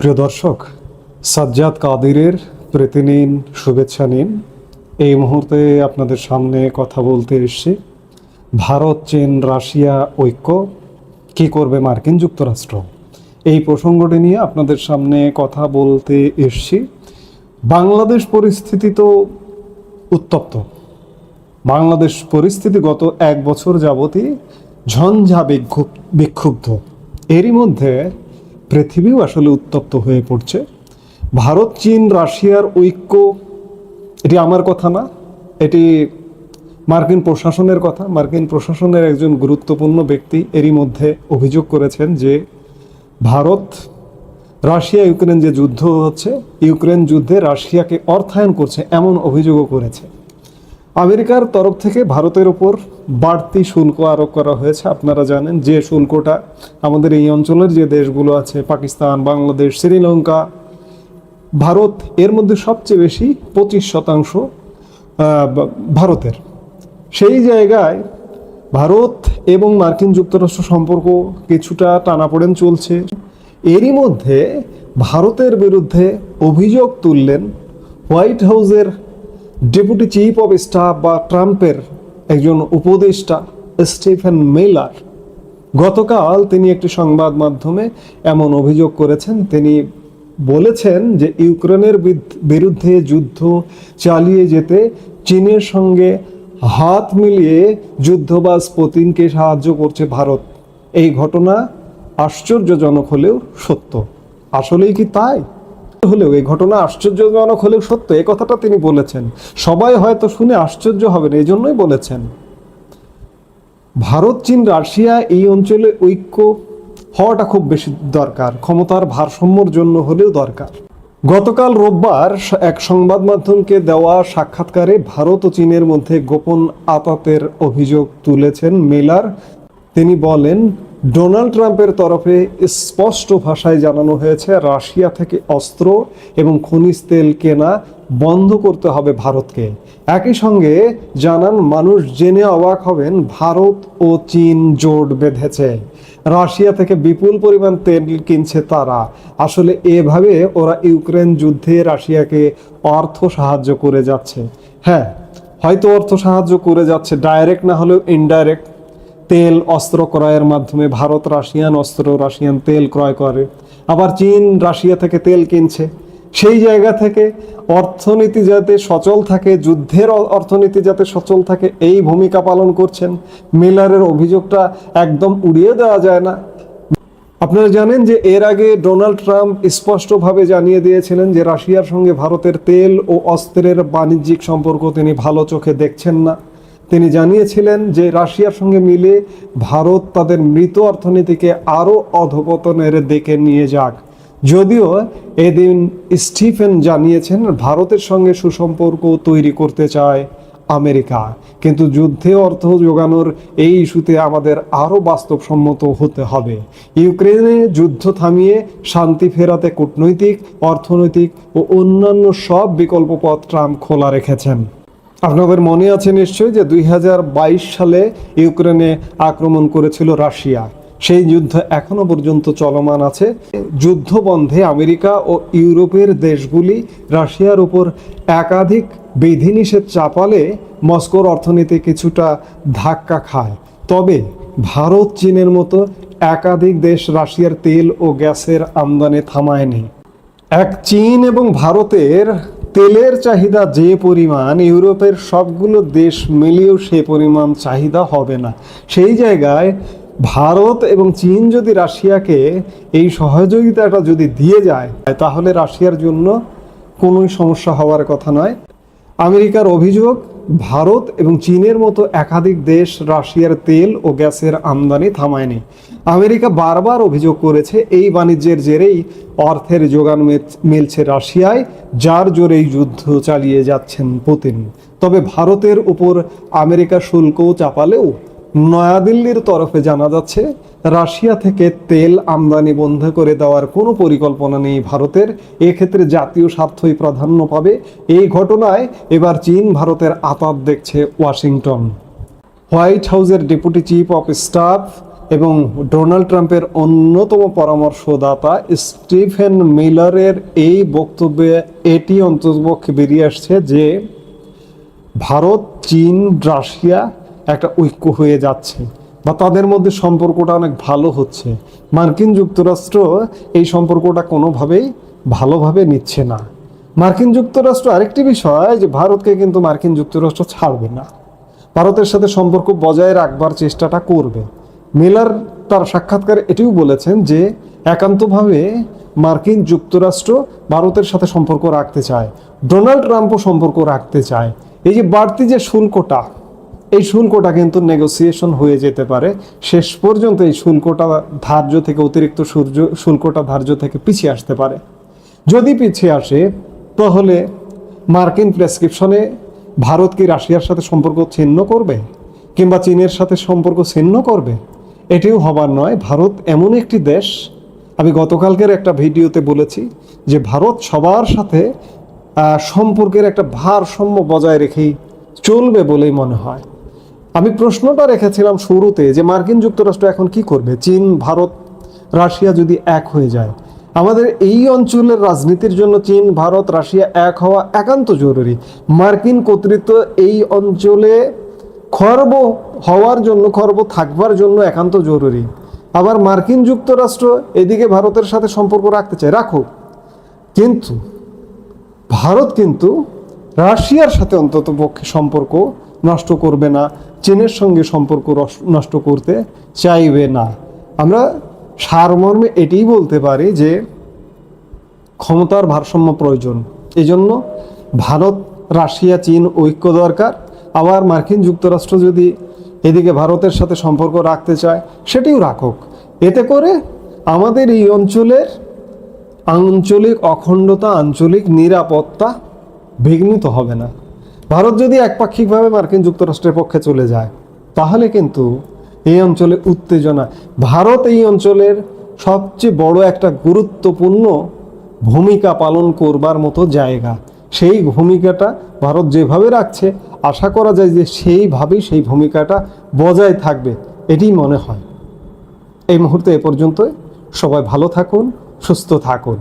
প্রিয় দর্শক, সাজ্জাদ কাদিরের প্রীতি নিন, শুভেচ্ছা নিন। এই মুহূর্তে আপনাদের সামনে কথা বলতে এসছি। ভারত, চীন, রাশিয়া, ঐক্য, কি করবে মার্কিন যুক্তরাষ্ট্র? এই প্রসঙ্গটি নিয়ে আপনাদের সামনে কথা বলতে এসছি। বাংলাদেশ পরিস্থিতি তো উত্তপ্ত। বাংলাদেশ পরিস্থিতি গত এক বছর যাবতই ঝঞ্ঝা বিক্ষুব্ধ। এরই মধ্যে পৃথিবীও আসলে উত্তপ্ত হয়ে পড়ছে। ভারত, চীন, রাশিয়ার ঐক্য, এটি আমার কথা না, এটি মার্কিন প্রশাসনের কথা। মার্কিন প্রশাসনের একজন গুরুত্বপূর্ণ ব্যক্তি এরই মধ্যে অভিযোগ করেছেন যে ভারত, রাশিয়া, ইউক্রেন যে যুদ্ধ হচ্ছে, ইউক্রেন যুদ্ধে রাশিয়াকে অর্থায়ন করছে এমন অভিযোগও করেছে। আমেরিকার তরফ থেকে ভারতের ওপর বাড়তি শুল্ক আরোপ করা হয়েছে। আপনারা জানেন যে শুল্কটা আমাদের এই অঞ্চলের যে দেশগুলো আছে, পাকিস্তান, বাংলাদেশ, শ্রীলঙ্কা, ভারত, এর মধ্যে সবচেয়ে বেশি পঁচিশ শতাংশ ভারতের। সেই জায়গায় ভারত এবং মার্কিন যুক্তরাষ্ট্র সম্পর্ক কিছুটা টানাপোড়েন চলছে। এরই মধ্যে ভারতের বিরুদ্ধে অভিযোগ তুললেন হোয়াইট হাউসের ডেপুটি চিফ অফ স্টাফ বা ট্রাম্পের একজন উপদেষ্টা স্টিফেন মেলার। গতকাল তিনি একটি সংবাদ মাধ্যমে এমন অভিযোগ করেছেন। তিনি বলেছেন যে ইউক্রেনের বিরুদ্ধে যুদ্ধ চালিয়ে যেতে চীনের সঙ্গে হাত মিলিয়ে যুদ্ধবাজ পুতিনকে সাহায্য করছে ভারত। এই ঘটনা আশ্চর্যজনক হলেও সত্য। আসলেই কি তাই? হলেও এই ঘটনা আশ্চর্যজনক হলেও সত্য এই কথাটা তিনি বলেছেন। সবাই হয়তো শুনে আশ্চর্য হবেন, এই জন্যই বলেছেন। ভারত, চীন, রাশিয়া এই অঞ্চলে ঐক্য হওয়াটা খুব বেশি দরকার, ক্ষমতার ভারসাম্যর জন্য হলেও দরকার। গতকাল রোববার এক সংবাদ মাধ্যমকে দেওয়া সাক্ষাৎকারে ভারত ও চীনের মধ্যে গোপন আপাতের অভিযোগ তুলেছেন মেলার। তিনি বলেন ডোনাল্ড ট্রাম্পের তরফে স্পষ্ট ভাষায় জানানো হয়েছে, রাশিয়া থেকে অস্ত্র এবং খনিজ তেল কেনা বন্ধ করতে হবে ভারতকে। একই সঙ্গে জানান, মানুষ জেনে অবাক হবেন, ভারত ও চীন জোট বেঁধেছে। রাশিয়া থেকে বিপুল পরিমাণ তেল কিনছে তারা। আসলে এভাবে ওরা ইউক্রেন যুদ্ধে রাশিয়াকে অর্থ সাহায্য করে যাচ্ছে। হ্যাঁ হয়তো অর্থ সাহায্য করে যাচ্ছে, ডাইরেক্ট না হলেও ইনডাইরেক্ট। তেল অস্ত্র ক্রয়ের মাধ্যমে ভারত, রাশিয়ান অস্ত্র, রাশিয়ান তেল ক্রয় করে। আবার চীন, রাশিয়া থেকে তেল কিনছে। সেই জায়গা থেকে অর্থনীতি যাতে সচল থাকে, যুদ্ধের অর্থনীতি যাতে সচল থাকে, এই ভূমিকা পালন করছেন। মিলারের অভিযোগটা একদম উড়িয়ে দেওয়া যায় না। আপনারা জানেন যে এর আগে ডোনাল্ড ট্রাম্প স্পষ্টভাবে জানিয়ে দিয়েছিলেন যে রাশিয়ার সঙ্গে ভারতের তেল ও অস্ত্রের বাণিজ্যিক সম্পর্ক তিনি ভালো চোখে দেখছেন না। তিনি জানিয়েছিলেন যে রাশিয়ার সঙ্গে মিলে ভারত তাদের মৃত অর্থনীতিকে আরও অধপতনের দিকে নিয়ে যাক। যদিও এদিন স্টিফেন জানিয়েছেন ভারতের সঙ্গে সুসম্পর্ক তৈরি করতে চায় আমেরিকা। কিন্তু যুদ্ধে অর্থ যোগানোর এই ইস্যুতে আমাদের আরও বাস্তবসম্মত হতে হবে। ইউক্রেনে যুদ্ধ থামিয়ে শান্তি ফেরাতে কূটনৈতিক, অর্থনৈতিক ও অন্যান্য সব বিকল্প পথ ট্রাম্প খোলা রেখেছেন। আপনাদের মনে আছে নিশ্চয়ই যে দুই হাজার বাইশ সালে ইউক্রেনে আক্রমণ করেছিল রাশিয়া। সেই যুদ্ধ এখনও পর্যন্ত চলমান আছে। যুদ্ধ বন্ধে আমেরিকা ও ইউরোপের দেশগুলি রাশিয়ার উপর একাধিক বিধিনিষেধ চাপালে মস্কোর অর্থনীতি কিছুটা ধাক্কা খায়। তবে ভারত, চীনের মতো একাধিক দেশ রাশিয়ার তেল ও গ্যাসের আমদানি থামায়নি। এক চীন এবং ভারতের তেলের চাহিদা যে পরিমাণ, ইউরোপের সবগুলো দেশ মিলিয়েও সে পরিমাণ চাহিদা হবে না। সেই জায়গায় ভারত এবং চীন যদি রাশিয়াকে এই সহযোগিতাটা যদি দিয়ে যায়, তাহলে রাশিয়ার জন্য কোনো সমস্যা হওয়ার কথা নয়। আমেরিকার অভিযোগ, ভারত এবং চীনের মতো একাধিক দেশ রাশিয়ার তেল ও গ্যাসের আমদানি থামায়নি। আমেরিকা বারবার অভিযোগ করেছে, এই বাণিজ্যের জেরেই অর্থের যোগান মিলছে রাশিয়ায়, যার জোরেই যুদ্ধ চালিয়ে যাচ্ছেন পুতিন। তবে ভারতের উপর আমেরিকা শুল্কও চাপালেও নয়াদিল্লির তরফে জানা যাচ্ছে, রাশিয়া থেকে তেল আমদানি বন্ধ করে দেওয়ার কোনো পরিকল্পনা নেই ভারতের। এক্ষেত্রে জাতীয় স্বার্থই প্রাধান্য পাবে। এই ঘটনায় এবার চীন ভারতের আপাত দেখছে ওয়াশিংটন। হোয়াইট হাউসের ডেপুটি চিফ অফ স্টাফ এবং ডোনাল্ড ট্রাম্পের অন্যতম পরামর্শদাতা স্টিফেন মিলারের এই বক্তব্যে এটি অন্তর্পক্ষে বেরিয়ে আসছে যে ভারত, চীন, রাশিয়া একটা ঐক্য হয়ে যাচ্ছে বা তাদের মধ্যে সম্পর্কটা অনেক ভালো হচ্ছে। মার্কিন যুক্তরাষ্ট্র এই সম্পর্কটা কোনোভাবেই ভালোভাবে নিচ্ছে না। মার্কিন যুক্তরাষ্ট্র আরেকটি বিষয় যে ভারতকে কিন্তু মার্কিন যুক্তরাষ্ট্র ছাড়বে না। ভারতের সাথে সম্পর্ক বজায় রাখবার চেষ্টাটা করবে। মিলার তার সাক্ষাৎকারে এটিও বলেছেন যে একান্তভাবে মার্কিন যুক্তরাষ্ট্র ভারতের সাথে সম্পর্ক রাখতে চায়, ডোনাল্ড ট্রাম্পও সম্পর্ক রাখতে চায়। এই যে বাড়তি যে শুল্কটা, এই শুল্কটা কিন্তু নেগোসিয়েশন হয়ে যেতে পারে। শেষ পর্যন্ত এই শুল্কটা ধার্য থেকে অতিরিক্ত সূর্য, শুল্কটা ধার্য থেকে পিছিয়ে আসতে পারে। যদি পিছিয়ে আসে, তাহলে মার্কিন প্রেসক্রিপশনে ভারত কি রাশিয়ার সাথে সম্পর্ক ছিন্ন করবে? কিংবা চীনের সাথে সম্পর্ক ছিন্ন করবে? এটিও হবার নয়, ভারত এমন একটি দেশ। আমি গতকালকের একটা ভিডিওতে বলেছি যে ভারত সবার সাথে সম্পর্কের একটা ভারসাম্য বজায় রেখেই চলবে বলেই মনে হয়। আমি প্রশ্নটা রেখেছিলাম শুরুতে যে মার্কিন যুক্তরাষ্ট্র এখন কি করবে? চীন, ভারত, রাশিয়া যদি এক হয়ে যায়, আমাদের এই অঞ্চলের রাজনীতির জন্য চীন, ভারত, রাশিয়া এক হওয়া একান্ত জরুরি। মার্কিন কর্তৃত্ব এই অঞ্চলে খর্ব হওয়ার জন্য, খর্ব থাকবার জন্য একান্ত জরুরি। আবার মার্কিন যুক্তরাষ্ট্র এদিকে ভারতের সাথে সম্পর্ক রাখতে চায়। রাখুক। কিন্তু, ভারত কিন্তু রাশিয়ার সাথে অন্তত পক্ষে সম্পর্ক নষ্ট করবে না। চীনের সঙ্গে সম্পর্ক নষ্ট করতে চাইবে না। আমরা সারমর্মে এটিই বলতে পারি যে, ক্ষমতার ভারসাম্য প্রয়োজন। এই জন্য ভারত, রাশিয়া, চীন ঐক্য দরকার। আবার মার্কিন যুক্তরাষ্ট্র যদি এদিকে ভারতের সাথে সম্পর্ক রাখতে চায়, সেটিও রাখুক। এতে করে আমাদের এই অঞ্চলের আঞ্চলিক অখণ্ডতা, আঞ্চলিক নিরাপত্তা বিঘ্নিত হবে না। ভারত যদি একপাক্ষিকভাবে মার্কিন যুক্তরাষ্ট্রের পক্ষে চলে যায়, তাহলে কিন্তু এই অঞ্চলে উত্তেজনা, ভারত এই অঞ্চলের সবচেয়ে বড় একটা গুরুত্বপূর্ণ ভূমিকা পালন করবার মতো জায়গা। সেই ভূমিকাটা ভারত যেভাবে রাখছে আশা করা যায় যে সেইভাবেই সেই ভূমিকাটা বজায় থাকবে এটি মনে হয়। এই মুহূর্তে এ পর্যন্ত সবাই ভালো থাকুন, সুস্থ থাকুন।